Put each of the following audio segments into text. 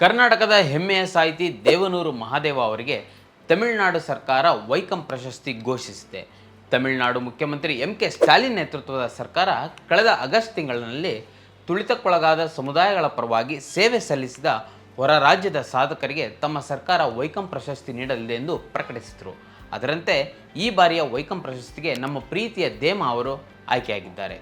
ಕರ್ನಾಟಕದ ಹೆಮ್ಮೆಯ ಸಾಹಿತಿ ದೇವನೂರು ಮಹಾದೇವ ಅವರಿಗೆ ತಮಿಳುನಾಡು ಸರ್ಕಾರ ವೈಕಂ ಪ್ರಶಸ್ತಿ ಘೋಷಿಸಿದೆ. ತಮಿಳುನಾಡು ಮುಖ್ಯಮಂತ್ರಿ ಎಂ ಕೆ ಸ್ಟಾಲಿನ್ ನೇತೃತ್ವದ ಸರ್ಕಾರ ಕಳೆದ ಆಗಸ್ಟ್ ತಿಂಗಳಿನಲ್ಲಿ ತುಳಿತಕ್ಕೊಳಗಾದ ಸಮುದಾಯಗಳ ಪರವಾಗಿ ಸೇವೆ ಸಲ್ಲಿಸಿದ ಹೊರ ರಾಜ್ಯದ ಸಾಧಕರಿಗೆ ತಮ್ಮ ಸರ್ಕಾರ ವೈಕಂ ಪ್ರಶಸ್ತಿ ನೀಡಲಿದೆ ಎಂದು ಪ್ರಕಟಿಸಿದರು. ಅದರಂತೆ ಈ ಬಾರಿಯ ವೈಕಂ ಪ್ರಶಸ್ತಿಗೆ ನಮ್ಮ ಪ್ರೀತಿಯ ದೇಮ ಅವರು ಆಯ್ಕೆಯಾಗಿದ್ದಾರೆ.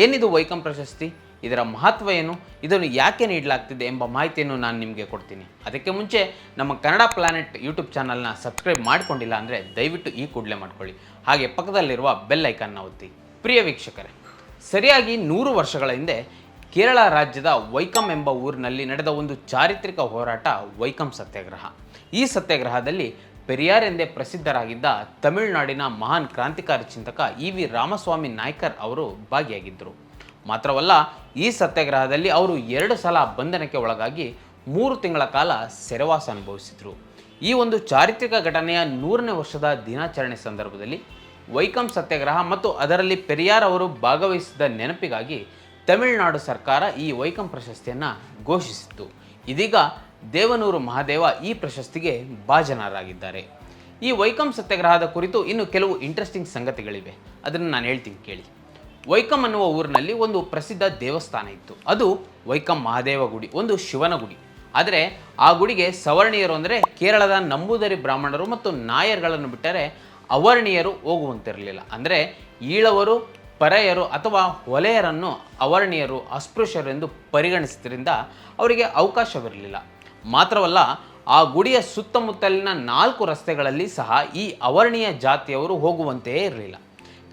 ಏನಿದು ವೈಕಂ ಪ್ರಶಸ್ತಿ? ಇದರ ಮಹತ್ವ ಏನು? ಇದನ್ನು ಯಾಕೆ ನೀಡಲಾಗ್ತಿದೆ ಎಂಬ ಮಾಹಿತಿಯನ್ನು ನಾನು ನಿಮಗೆ ಕೊಡ್ತೀನಿ. ಅದಕ್ಕೆ ಮುಂಚೆ ನಮ್ಮ ಕನ್ನಡ ಪ್ಲಾನೆಟ್ ಯೂಟ್ಯೂಬ್ ಚಾನಲ್ನ ಸಬ್ಸ್ಕ್ರೈಬ್ ಮಾಡಿಕೊಂಡಿಲ್ಲ ಅಂದರೆ ದಯವಿಟ್ಟು ಈ ಕೂಡಲೇ ಮಾಡ್ಕೊಳ್ಳಿ. ಹಾಗೆ ಪಕ್ಕದಲ್ಲಿರುವ ಬೆಲ್ ಐಕನ್ನ ಒತ್ತಿ. ಪ್ರಿಯ ವೀಕ್ಷಕರೇ, ಸರಿಯಾಗಿ ನೂರು ವರ್ಷಗಳ ಹಿಂದೆ ಕೇರಳ ರಾಜ್ಯದ ವೈಕಂ ಎಂಬ ಊರಿನಲ್ಲಿ ನಡೆದ ಒಂದು ಚಾರಿತ್ರಿಕ ಹೋರಾಟ ವೈಕಂ ಸತ್ಯಾಗ್ರಹ. ಈ ಸತ್ಯಾಗ್ರಹದಲ್ಲಿ ಪೆರಿಯಾರ್ ಎಂದೇ ಪ್ರಸಿದ್ಧರಾಗಿದ್ದ ತಮಿಳುನಾಡಿನ ಮಹಾನ್ ಕ್ರಾಂತಿಕಾರಿ ಚಿಂತಕ ಇ ವಿ ರಾಮಸ್ವಾಮಿ ನಾಯ್ಕರ್ ಅವರು ಭಾಗಿಯಾಗಿದ್ದರು. ಮಾತ್ರವಲ್ಲ, ಈ ಸತ್ಯಾಗ್ರಹದಲ್ಲಿ ಅವರು ಎರಡು ಸಲ ಬಂಧನಕ್ಕೆ ಒಳಗಾಗಿ ಮೂರು ತಿಂಗಳ ಕಾಲ ಸೆರೆವಾಸ ಅನುಭವಿಸಿದರು. ಈ ಒಂದು ಚಾರಿತ್ರಿಕ ಘಟನೆಯ ನೂರನೇ ವರ್ಷದ ದಿನಾಚರಣೆ ಸಂದರ್ಭದಲ್ಲಿ ವೈಕಂ ಸತ್ಯಾಗ್ರಹ ಮತ್ತು ಅದರಲ್ಲಿ ಪೆರಿಯಾರ್ ಅವರು ಭಾಗವಹಿಸಿದ ನೆನಪಿಗಾಗಿ ತಮಿಳುನಾಡು ಸರ್ಕಾರ ಈ ವೈಕಂ ಪ್ರಶಸ್ತಿಯನ್ನು ಘೋಷಿಸಿತ್ತು. ಇದೀಗ ದೇವನೂರು ಮಹಾದೇವ ಈ ಪ್ರಶಸ್ತಿಗೆ ಭಾಜನರಾಗಿದ್ದಾರೆ. ಈ ವೈಕಂ ಸತ್ಯಾಗ್ರಹದ ಕುರಿತು ಇನ್ನು ಕೆಲವು ಇಂಟ್ರೆಸ್ಟಿಂಗ್ ಸಂಗತಿಗಳಿವೆ. ಅದನ್ನು ನಾನು ಹೇಳ್ತೀನಿ ಕೇಳಿ. ವೈಕಂ ಅನ್ನುವ ಊರಿನಲ್ಲಿ ಒಂದು ಪ್ರಸಿದ್ಧ ದೇವಸ್ಥಾನ ಇತ್ತು. ಅದು ವೈಕಂ ಮಹಾದೇವ ಗುಡಿ, ಒಂದು ಶಿವನ ಗುಡಿ. ಆದರೆ ಆ ಗುಡಿಗೆ ಸವರ್ಣೀಯರು ಅಂದರೆ ಕೇರಳದ ನಂಬೂದರಿ ಬ್ರಾಹ್ಮಣರು ಮತ್ತು ನಾಯರ್ಗಳನ್ನು ಬಿಟ್ಟರೆ ಅವರ್ಣೀಯರು ಹೋಗುವಂತಿರಲಿಲ್ಲ. ಅಂದರೆ ಈಳವರು, ಪರೆಯರು ಅಥವಾ ಹೊಲೆಯರನ್ನು ಅವರ್ಣೀಯರು, ಅಸ್ಪೃಶ್ಯರು ಎಂದು ಪರಿಗಣಿಸಿದ್ರಿಂದ ಅವರಿಗೆ ಅವಕಾಶವಿರಲಿಲ್ಲ. ಮಾತ್ರವಲ್ಲ, ಆ ಗುಡಿಯ ಸುತ್ತಮುತ್ತಲಿನ ನಾಲ್ಕು ರಸ್ತೆಗಳಲ್ಲಿ ಸಹ ಈ ಅವರ್ಣೀಯ ಜಾತಿಯವರು ಹೋಗುವಂತೆಯೇ ಇರಲಿಲ್ಲ.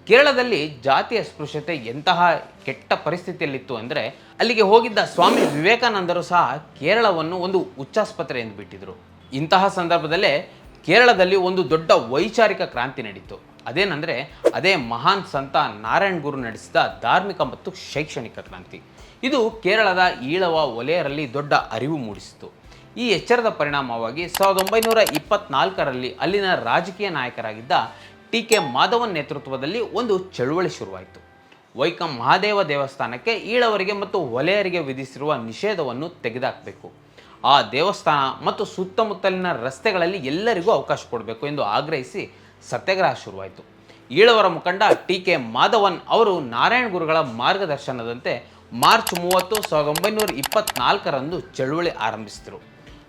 ಕೇರಳದಲ್ಲಿ ಜಾತಿ ಅಸ್ಪೃಶ್ಯತೆ ಎಂತಹ ಕೆಟ್ಟ ಪರಿಸ್ಥಿತಿಯಲ್ಲಿತ್ತು ಅಂದರೆ, ಅಲ್ಲಿಗೆ ಹೋಗಿದ್ದ ಸ್ವಾಮಿ ವಿವೇಕಾನಂದರು ಸಹ ಕೇರಳವನ್ನು ಒಂದು ಉಚ್ಚಾಸ್ಪತ್ರೆ ಎಂದು ಬಿಟ್ಟಿದ್ರು. ಇಂತಹ ಸಂದರ್ಭದಲ್ಲೇ ಕೇರಳದಲ್ಲಿ ಒಂದು ದೊಡ್ಡ ವೈಚಾರಿಕ ಕ್ರಾಂತಿ ನಡೀತು. ಅದೇನೆಂದರೆ, ಅದೇ ಮಹಾನ್ ಸಂತ ನಾರಾಯಣ್ ಗುರು ನಡೆಸಿದ ಧಾರ್ಮಿಕ ಮತ್ತು ಶೈಕ್ಷಣಿಕ ಕ್ರಾಂತಿ. ಇದು ಕೇರಳದ ಈಳವ ವಲಯರಲ್ಲಿ ದೊಡ್ಡ ಅರಿವು ಮೂಡಿಸಿತು. ಈ ಎಚ್ಚರದ ಪರಿಣಾಮವಾಗಿ ಸಾವಿರದ ಒಂಬೈನೂರ ಇಪ್ಪತ್ನಾಲ್ಕರಲ್ಲಿ ಅಲ್ಲಿನ ರಾಜಕೀಯ ನಾಯಕರಾಗಿದ್ದ ಟಿ ಕೆ ಮಾಧವನ್ ನೇತೃತ್ವದಲ್ಲಿ ಒಂದು ಚಳುವಳಿ ಶುರುವಾಯಿತು. ವೈಕಂ ಮಹಾದೇವ ದೇವಸ್ಥಾನಕ್ಕೆ ಈಳವರಿಗೆ ಮತ್ತು ಒಲೆಯರಿಗೆ ವಿಧಿಸಿರುವ ನಿಷೇಧವನ್ನು ತೆಗೆದುಹಾಕಬೇಕು ಆ ದೇವಸ್ಥಾನ ಮತ್ತು ಸುತ್ತಮುತ್ತಲಿನ ರಸ್ತೆಗಳಲ್ಲಿ ಎಲ್ಲರಿಗೂ ಅವಕಾಶ ಕೊಡಬೇಕು ಎಂದು ಆಗ್ರಹಿಸಿ ಸತ್ಯಾಗ್ರಹ ಶುರುವಾಯಿತು. ಈಳವರ ಮುಖಂಡ ಟಿ ಕೆ ಮಾಧವನ್ ಅವರು ನಾರಾಯಣ ಗುರುಗಳ ಮಾರ್ಗದರ್ಶನದಂತೆ ಮಾರ್ಚ್ ಮೂವತ್ತು ಸಾವಿರದ ಒಂಬೈನೂರ ಇಪ್ಪತ್ನಾಲ್ಕರಂದು ಚಳುವಳಿ ಆರಂಭಿಸಿದರು.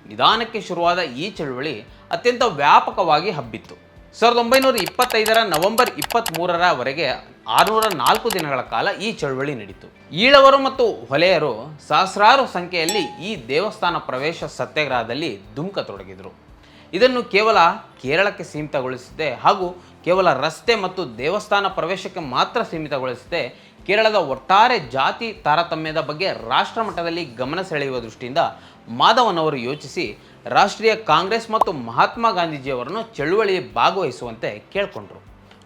ನಿಧಾನಕ್ಕೆ ಶುರುವಾದ ಈ ಚಳುವಳಿ ಅತ್ಯಂತ ವ್ಯಾಪಕವಾಗಿ ಹಬ್ಬಿತ್ತು. ಸಾವಿರದ ಒಂಬೈನೂರ ಇಪ್ಪತ್ತೈದರ ನವೆಂಬರ್ ಇಪ್ಪತ್ತ್ಮೂರರವರೆಗೆ ಆರುನೂರ ನಾಲ್ಕು ದಿನಗಳ ಕಾಲ ಈ ಚಳುವಳಿ ನಡೀತು. ಈಳವರು ಮತ್ತು ಹೊಲೆಯರು ಸಹಸ್ರಾರು ಸಂಖ್ಯೆಯಲ್ಲಿ ಈ ದೇವಸ್ಥಾನ ಪ್ರವೇಶ ಸತ್ಯಾಗ್ರಹದಲ್ಲಿ ಧುಮುಕತೊಡಗಿದರು. ಇದನ್ನು ಕೇವಲ ಕೇರಳಕ್ಕೆ ಸೀಮಿತಗೊಳಿಸಿದೆ ಹಾಗೂ ಕೇವಲ ರಸ್ತೆ ಮತ್ತು ದೇವಸ್ಥಾನ ಪ್ರವೇಶಕ್ಕೆ ಮಾತ್ರ ಸೀಮಿತಗೊಳಿಸಿದೆ ಕೇರಳದ ಒಟ್ಟಾರೆ ಜಾತಿ ತಾರತಮ್ಯದ ಬಗ್ಗೆ ರಾಷ್ಟ್ರ ಮಟ್ಟದಲ್ಲಿ ಗಮನ ಸೆಳೆಯುವ ದೃಷ್ಟಿಯಿಂದ ಮಾಧವನ್ ಅವರು ಯೋಚಿಸಿ ರಾಷ್ಟ್ರೀಯ ಕಾಂಗ್ರೆಸ್ ಮತ್ತು ಮಹಾತ್ಮ ಗಾಂಧೀಜಿಯವರನ್ನು ಚಳುವಳಿ ಭಾಗವಹಿಸುವಂತೆ ಕೇಳಿಕೊಂಡರು.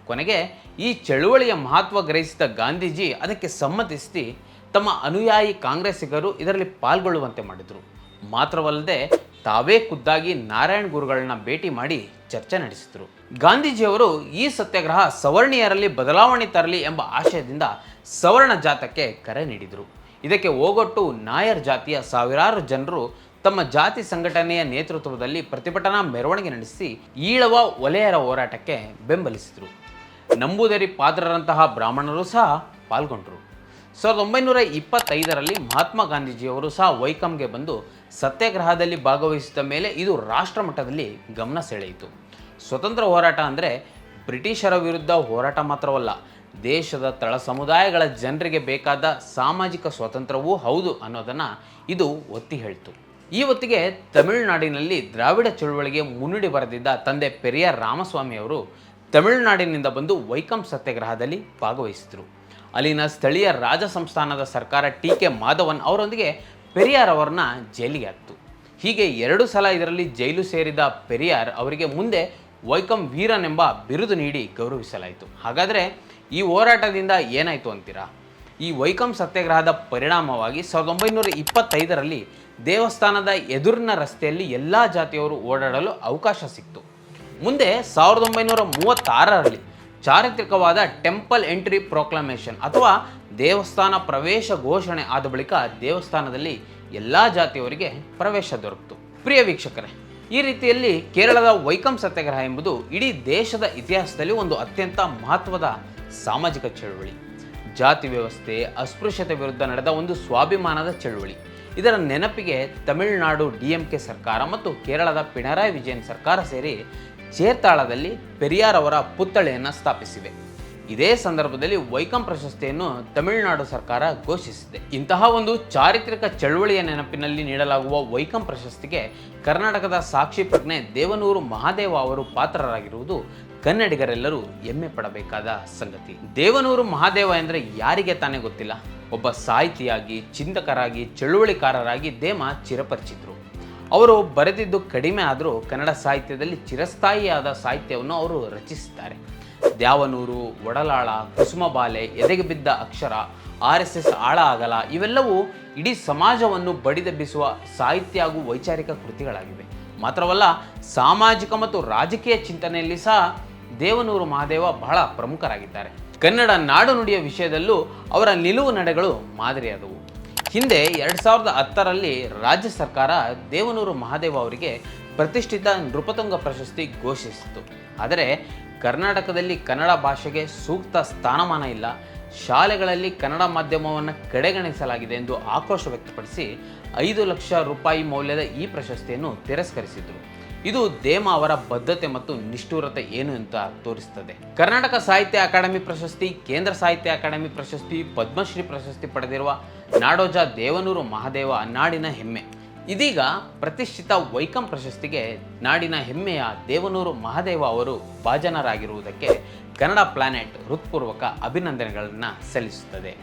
ಕೊನೆಗೆ ಈ ಚಳುವಳಿಯ ಮಹತ್ವ ಗ್ರಹಿಸಿದ ಗಾಂಧೀಜಿ ಅದಕ್ಕೆ ಸಮ್ಮತಿಸಿ ತಮ್ಮ ಅನುಯಾಯಿ ಕಾಂಗ್ರೆಸ್ಸಿಗರು ಇದರಲ್ಲಿ ಪಾಲ್ಗೊಳ್ಳುವಂತೆ ಮಾಡಿದರು. ಮಾತ್ರವಲ್ಲದೆ ತಾವೇ ಖುದ್ದಾಗಿ ನಾರಾಯಣ್ ಗುರುಗಳನ್ನ ಭೇಟಿ ಮಾಡಿ ಚರ್ಚೆ ನಡೆಸಿದರು. ಗಾಂಧೀಜಿಯವರು ಈ ಸತ್ಯಾಗ್ರಹ ಸವರ್ಣೀಯರಲ್ಲಿ ಬದಲಾವಣೆ ತರಲಿ ಎಂಬ ಆಶಯದಿಂದ ಸವರ್ಣ ಜಾತಕ್ಕೆ ಕರೆ ನೀಡಿದರು. ಇದಕ್ಕೆ ಓಗೊಟ್ಟು ನಾಯರ್ ಜಾತಿಯ ಸಾವಿರಾರು ಜನರು ತಮ್ಮ ಜಾತಿ ಸಂಘಟನೆಯ ನೇತೃತ್ವದಲ್ಲಿ ಪ್ರತಿಭಟನಾ ಮೆರವಣಿಗೆ ನಡೆಸಿ ಈಳವ ಒಲೆಯರ ಹೋರಾಟಕ್ಕೆ ಬೆಂಬಲಿಸಿದರು. ನಂಬೂದರಿ ಪಾತ್ರರಂತಹ ಬ್ರಾಹ್ಮಣರು ಸಹ ಪಾಲ್ಗೊಂಡರು. ಸಾವಿರದ ಒಂಬೈನೂರ ಇಪ್ಪತ್ತೈದರಲ್ಲಿ ಮಹಾತ್ಮ ಗಾಂಧೀಜಿಯವರು ಸಹ ವೈಕಂಗೆ ಬಂದು ಸತ್ಯಾಗ್ರಹದಲ್ಲಿ ಭಾಗವಹಿಸಿದ ಮೇಲೆ ಇದು ರಾಷ್ಟ್ರ ಮಟ್ಟದಲ್ಲಿ ಗಮನ ಸೆಳೆಯಿತು. ಸ್ವತಂತ್ರ ಹೋರಾಟ ಅಂದರೆ ಬ್ರಿಟಿಷರ ವಿರುದ್ಧ ಹೋರಾಟ ಮಾತ್ರವಲ್ಲ ದೇಶದ ತಳ ಸಮುದಾಯಗಳ ಜನರಿಗೆ ಬೇಕಾದ ಸಾಮಾಜಿಕ ಸ್ವಾತಂತ್ರ್ಯವೂ ಹೌದು ಅನ್ನೋದನ್ನು ಇದು ಒತ್ತಿ ಹೇಳ್ತು. ಈ ಹೊತ್ತಿಗೆ ತಮಿಳುನಾಡಿನಲ್ಲಿ ದ್ರಾವಿಡ ಚಳುವಳಿಗೆ ಮುನ್ನುಡಿ ಬರೆದಿದ್ದ ತಂದೆ ಪೆರಿಯಾರ್ ರಾಮಸ್ವಾಮಿ ಅವರು ತಮಿಳುನಾಡಿನಿಂದ ಬಂದು ವೈಕಂ ಸತ್ಯಾಗ್ರಹದಲ್ಲಿ ಭಾಗವಹಿಸಿದರು. ಅಲ್ಲಿನ ಸ್ಥಳೀಯ ರಾಜ ಸಂಸ್ಥಾನದ ಸರ್ಕಾರ ಟಿ ಕೆ ಮಾಧವನ್ ಅವರೊಂದಿಗೆ ಪೆರಿಯಾರ್ ಅವರನ್ನ ಜೈಲಿಗೆ ಹಾಕ್ತು. ಹೀಗೆ ಎರಡು ಸಲ ಇದರಲ್ಲಿ ಜೈಲು ಸೇರಿದ ಪೆರಿಯಾರ್ ಅವರಿಗೆ ಮುಂದೆ ವೈಕಂ ವೀರನ್ ಎಂಬ ಬಿರುದು ನೀಡಿ ಗೌರವಿಸಲಾಯಿತು. ಹಾಗಾದರೆ ಈ ಹೋರಾಟದಿಂದ ಏನಾಯಿತು ಅಂತೀರಾ? ಈ ವೈಕಂ ಸತ್ಯಾಗ್ರಹದ ಪರಿಣಾಮವಾಗಿ ಸಾವಿರದ ಒಂಬೈನೂರ ಇಪ್ಪತ್ತೈದರಲ್ಲಿ ದೇವಸ್ಥಾನದ ಎದುರಿನ ರಸ್ತೆಯಲ್ಲಿ ಎಲ್ಲ ಜಾತಿಯವರು ಓಡಾಡಲು ಅವಕಾಶ ಸಿಕ್ತು. ಮುಂದೆ ಸಾವಿರದ ಒಂಬೈನೂರ ಮೂವತ್ತಾರರಲ್ಲಿ ಚಾರಿತ್ರಿಕವಾದ ಟೆಂಪಲ್ ಎಂಟ್ರಿ ಪ್ರೊಕ್ಲಮೇಷನ್ ಅಥವಾ ದೇವಸ್ಥಾನ ಪ್ರವೇಶ ಘೋಷಣೆ ಆದ ಬಳಿಕ ದೇವಸ್ಥಾನದಲ್ಲಿ ಎಲ್ಲ ಜಾತಿಯವರಿಗೆ ಪ್ರವೇಶ ದೊರಕಿತು. ಪ್ರಿಯ ವೀಕ್ಷಕರೇ ಈ ರೀತಿಯಲ್ಲಿ ಕೇರಳದ ವೈಕಂ ಸತ್ಯಾಗ್ರಹ ಎಂಬುದು ಇಡೀ ದೇಶದ ಇತಿಹಾಸದಲ್ಲಿ ಒಂದು ಅತ್ಯಂತ ಮಹತ್ವದ ಸಾಮಾಜಿಕ ಚಳುವಳಿ. ಜಾತಿ ವ್ಯವಸ್ಥೆ, ಅಸ್ಪೃಶ್ಯತೆ ವಿರುದ್ಧ ನಡೆದ ಒಂದು ಸ್ವಾಭಿಮಾನದ ಚಳುವಳಿ. ಇದರ ನೆನಪಿಗೆ ತಮಿಳುನಾಡು ಡಿಎಂಕೆ ಸರ್ಕಾರ ಮತ್ತು ಕೇರಳದ ಪಿಣರಾಯಿ ವಿಜಯನ್ ಸರ್ಕಾರ ಸೇರಿ ಚೇರ್ತಾಳದಲ್ಲಿ ಪೆರಿಯಾರ್ ಅವರ ಪುತ್ಥಳಿಯನ್ನು ಸ್ಥಾಪಿಸಿವೆ. ಇದೇ ಸಂದರ್ಭದಲ್ಲಿ ವೈಕಂ ಪ್ರಶಸ್ತಿಯನ್ನು ತಮಿಳುನಾಡು ಸರ್ಕಾರ ಘೋಷಿಸಿದೆ. ಇಂತಹ ಒಂದು ಚಾರಿತ್ರಿಕ ಚಳವಳಿಯ ನೆನಪಿನಲ್ಲಿ ನೀಡಲಾಗುವ ವೈಕಂ ಪ್ರಶಸ್ತಿಗೆ ಕರ್ನಾಟಕದ ಸಾಕ್ಷಿ ಪ್ರಜ್ಞೆ ದೇವನೂರು ಮಹಾದೇವ ಅವರು ಪಾತ್ರರಾಗಿರುವುದು ಕನ್ನಡಿಗರೆಲ್ಲರೂ ಹೆಮ್ಮೆ ಪಡಬೇಕಾದ ಸಂಗತಿ. ದೇವನೂರು ಮಹಾದೇವ ಎಂದರೆ ಯಾರಿಗೆ ತಾನೇ ಗೊತ್ತಿಲ್ಲ? ಒಬ್ಬ ಸಾಹಿತಿಯಾಗಿ, ಚಿಂತಕರಾಗಿ, ಚಳುವಳಿಕಾರರಾಗಿ ದೇಮ ಚಿರಪರಿಚಿದ್ರು. ಅವರು ಬರೆದಿದ್ದು ಕಡಿಮೆ ಆದರೂ ಕನ್ನಡ ಸಾಹಿತ್ಯದಲ್ಲಿ ಚಿರಸ್ಥಾಯಿಯಾದ ಸಾಹಿತ್ಯವನ್ನು ಅವರು ರಚಿಸಿದ್ದಾರೆ. ದ್ಯಾವನೂರು, ಒಡಲಾಳ, ಕುಸುಮಬಾಲೆ ಎದೆಗೆ ಬಿದ್ದ ಅಕ್ಷರ, ಆರ್ ಎಸ್ ಎಸ್ ಆಳ ಆಗಲ ಇವೆಲ್ಲವೂ ಇಡೀ ಸಮಾಜವನ್ನು ಬಡಿದೆಬ್ಬಿಸುವ ಸಾಹಿತ್ಯ ಹಾಗೂ ವೈಚಾರಿಕ ಕೃತಿಗಳಾಗಿವೆ. ಮಾತ್ರವಲ್ಲ ಸಾಮಾಜಿಕ ಮತ್ತು ರಾಜಕೀಯ ಚಿಂತನೆಯಲ್ಲಿ ಸಹ ದೇವನೂರು ಮಹಾದೇವ ಬಹಳ ಪ್ರಮುಖರಾಗಿದ್ದಾರೆ. ಕನ್ನಡ ನಾಡು ನುಡಿಯ ವಿಷಯದಲ್ಲೂ ಅವರ ನಿಲುವು ನಡೆಗಳು ಮಾದರಿಯಾದವು. ಹಿಂದೆ ಎರಡು ಸಾವಿರದ ಹತ್ತರಲ್ಲಿ ರಾಜ್ಯ ಸರ್ಕಾರ ದೇವನೂರು ಮಹಾದೇವ ಅವರಿಗೆ ಪ್ರತಿಷ್ಠಿತ ನೃಪತುಂಗ ಪ್ರಶಸ್ತಿ ಘೋಷಿಸಿತು. ಆದರೆ ಕರ್ನಾಟಕದಲ್ಲಿ ಕನ್ನಡ ಭಾಷೆಗೆ ಸೂಕ್ತ ಸ್ಥಾನಮಾನ ಇಲ್ಲ. ಶಾಲೆಗಳಲ್ಲಿ ಕನ್ನಡ ಮಾಧ್ಯಮವನ್ನು ಕಡೆಗಣಿಸಲಾಗಿದೆ ಎಂದು ಆಕ್ರೋಶ ವ್ಯಕ್ತಪಡಿಸಿ ಐದು ಲಕ್ಷ ರೂಪಾಯಿ ಮೌಲ್ಯದ ಈ ಪ್ರಶಸ್ತಿಯನ್ನು ತಿರಸ್ಕರಿಸಿದರು. ಇದು ದೇಮ ಅವರ ಬದ್ಧತೆ ಮತ್ತು ನಿಷ್ಠುರತೆ ಏನು ಅಂತ ತೋರಿಸ್ತದೆ. ಕರ್ನಾಟಕ ಸಾಹಿತ್ಯ ಅಕಾಡೆಮಿ ಪ್ರಶಸ್ತಿ, ಕೇಂದ್ರ ಸಾಹಿತ್ಯ ಅಕಾಡೆಮಿ ಪ್ರಶಸ್ತಿ, ಪದ್ಮಶ್ರೀ ಪ್ರಶಸ್ತಿ ಪಡೆದಿರುವ ನಾಡೋಜ ದೇವನೂರು ಮಹಾದೇವ ನಾಡಿನ ಹೆಮ್ಮೆ. ಇದೀಗ ಪ್ರತಿಷ್ಠಿತ ವೈಕಂ ಪ್ರಶಸ್ತಿಗೆ ನಾಡಿನ ಹೆಮ್ಮೆಯ ದೇವನೂರು ಮಹಾದೇವ ಅವರು ಭಾಜನರಾಗಿರುವುದಕ್ಕೆ ಕನ್ನಡ ಪ್ಲಾನೆಟ್ ಹೃತ್ಪೂರ್ವಕ ಅಭಿನಂದನೆಗಳನ್ನು ಸಲ್ಲಿಸುತ್ತದೆ.